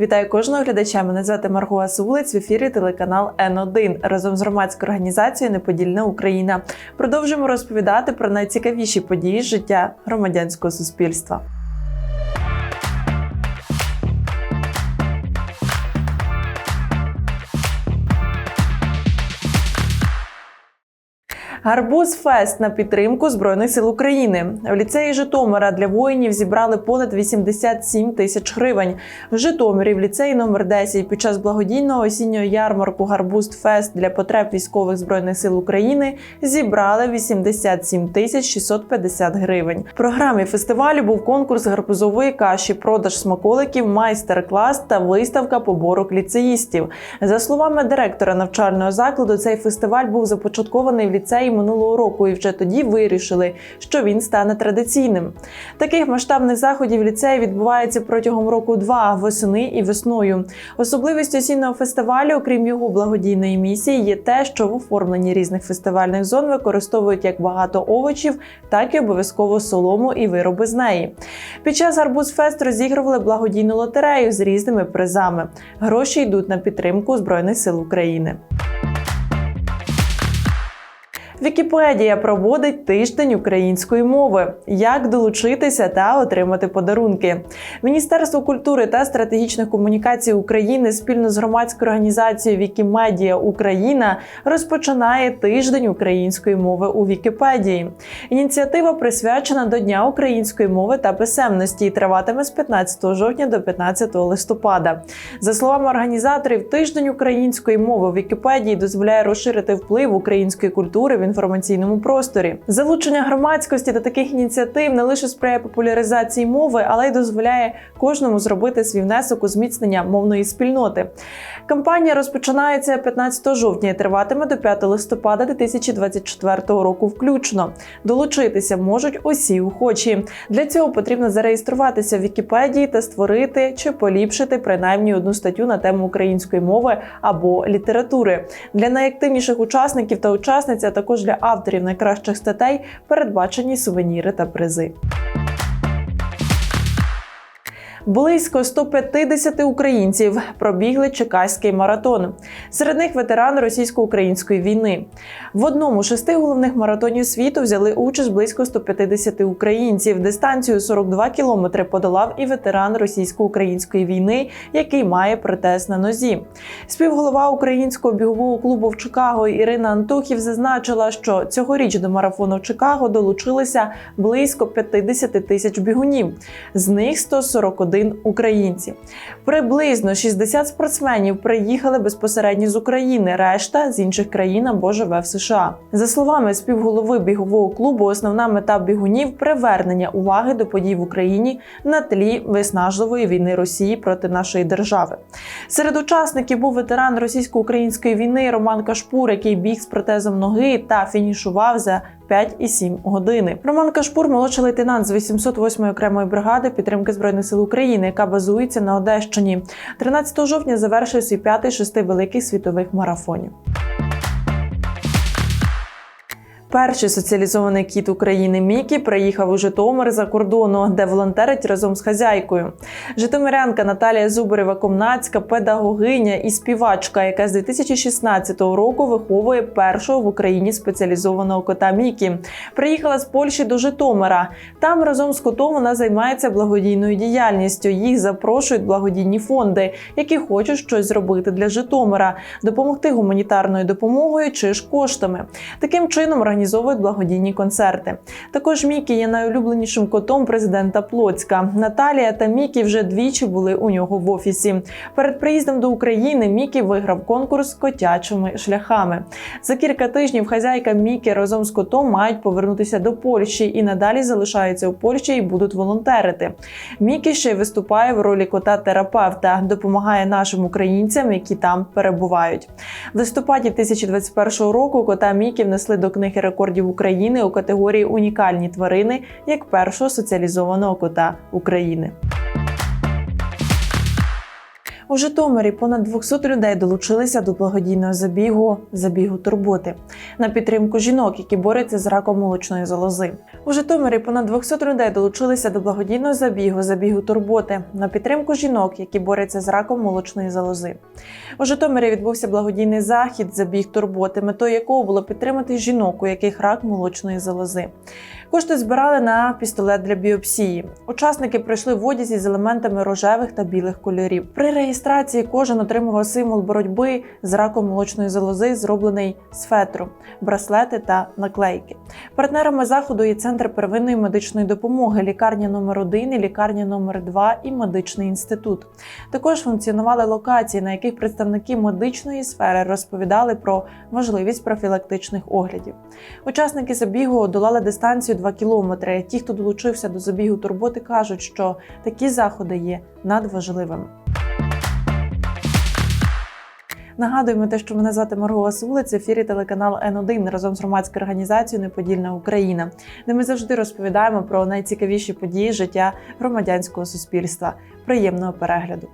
Вітаю кожного глядача. Мене звати Марго Асулець в ефірі телеканал Н1 разом з громадською організацією Неподільна Україна. Продовжуємо розповідати про найцікавіші події життя громадянського суспільства. Гарбуз Фест на підтримку Збройних сил України. В ліцеї Житомира для воїнів зібрали понад 87 тисяч гривень. В Житомирі в ліцеї номер 10 під час благодійного осіннього ярмарку Гарбуз Фест для потреб військових збройних сил України зібрали 87 тисяч 650 гривень. В програмі фестивалю був конкурс гарбузової каші, продаж смаколиків, майстер-клас та виставка поборок ліцеїстів. За словами директора навчального закладу, цей фестиваль був започаткований в ліцеї минулого року, і вже тоді вирішили, що він стане традиційним. Таких масштабних заходів ліцеї відбувається протягом року два восени і весною. Особливістю осіннього фестивалю, окрім його благодійної місії, є те, що в оформленні різних фестивальних зон використовують як багато овочів, так і обов'язково солому і вироби з неї. Під час Гарбузфест розігрували благодійну лотерею з різними призами. Гроші йдуть на підтримку Збройних сил України. Вікіпедія проводить тиждень української мови. Як долучитися та отримати подарунки? Міністерство культури та стратегічних комунікацій України спільно з громадською організацією Вікімедія Україна розпочинає тиждень української мови у Вікіпедії. Ініціатива присвячена до Дня української мови та писемності і триватиме з 15 жовтня до 15 листопада. За словами організаторів, тиждень української мови у Вікіпедії дозволяє розширити вплив української культури інформаційному просторі. Залучення громадськості до таких ініціатив не лише сприяє популяризації мови, але й дозволяє кожному зробити свій внесок у зміцнення мовної спільноти. Кампанія розпочинається 15 жовтня і триватиме до 5 листопада 2024 року. Включно долучитися можуть усі охочі. Для цього потрібно зареєструватися в Вікіпедії та створити чи поліпшити принаймні одну статтю на тему української мови або літератури. Для найактивніших учасників та учасниць, а також для авторів найкращих статей передбачені сувеніри та призи. Близько 150 українців пробігли Чекаський маратон. Серед них ветерани російсько-української війни. В одному з шести головних маратонів світу взяли участь близько 150 українців. Дистанцію 42 кілометри подолав і ветеран російсько-української війни, який має протез на нозі. Співголова українського бігового клубу в Чикаго Ірина Антохів зазначила, що цьогоріч до марафону в Чикаго долучилися близько 50 тисяч бігунів. З них 141 українці. Приблизно 60 спортсменів приїхали безпосередньо з України, решта з інших країн або живе в США. За словами співголови бігового клубу, основна мета бігунів привернення уваги до подій в Україні на тлі виснажливої війни Росії проти нашої держави. Серед учасників був ветеран російсько-української війни Роман Кашпур, який біг з протезом ноги та фінішував за 5,7 години. Роман Кашпур, молодший лейтенант з 808-ї окремої бригади підтримки збройних сил України, яка базується на Одещині. 13 жовтня завершив свій п'ятий шести великих світових марафонів. Перший соціалізований кіт України Мікі приїхав у Житомир за кордону, де волонтерить разом з хазяйкою. Житомирянка Наталія Зубарева Комнацька, педагогиня і співачка, яка з 2016 року виховує першого в Україні спеціалізованого кота Мікі. Приїхала з Польщі до Житомира. Там разом з котом вона займається благодійною діяльністю. Їх запрошують благодійні фонди, які хочуть щось зробити для Житомира, допомогти гуманітарною допомогою чи ж коштами. Таким чином організовують благодійні концерти. Також Мікі є найулюбленішим котом президента Плоцька. Наталія та Мікі вже двічі були у нього в офісі. Перед приїздом до України Мікі виграв конкурс котячими шляхами. За кілька тижнів хазяйка Мікі разом з котом мають повернутися до Польщі і надалі залишаються у Польщі і будуть волонтерити. Мікі ще й виступає в ролі кота-терапевта, допомагає нашим українцям, які там перебувають. В листопаді 2021 року кота Мікі внесли до книги рекордів України у категорії Унікальні тварини як першого соціалізованого кота України. У Житомирі понад 200 людей долучилися до благодійного забігу забігу турботи на підтримку жінок, які борються з раком молочної залози. У Житомирі понад 200 людей долучилися до благодійного забігу забігу турботи на підтримку жінок, які борються з раком молочної залози. У Житомирі відбувся благодійний захід забіг турботи, метою якого було підтримати жінок, у яких рак молочної залози. Кошти збирали на пістолет для біопсії. Учасники прийшли в одязі з елементами рожевих та білих кольорів. При реєстрації кожен отримував символ боротьби з раком молочної залози, зроблений з фетру, браслети та наклейки. Партнерами заходу є центр первинної медичної допомоги, лікарня номер 1 і лікарня номер 2 і медичний інститут. Також функціонували локації, на яких представники медичної сфери розповідали про важливість профілактичних оглядів. Учасники забігу долали дистанцію 2 кілометри. Ті, хто долучився до забігу турботи, кажуть, що такі заходи є надважливими. Нагадуємо те, що мене звати Марго Васулець, в ефірі телеканал Н1 разом з громадською організацією Неподільна Україна, де ми завжди розповідаємо про найцікавіші події життя громадянського суспільства. Приємного перегляду!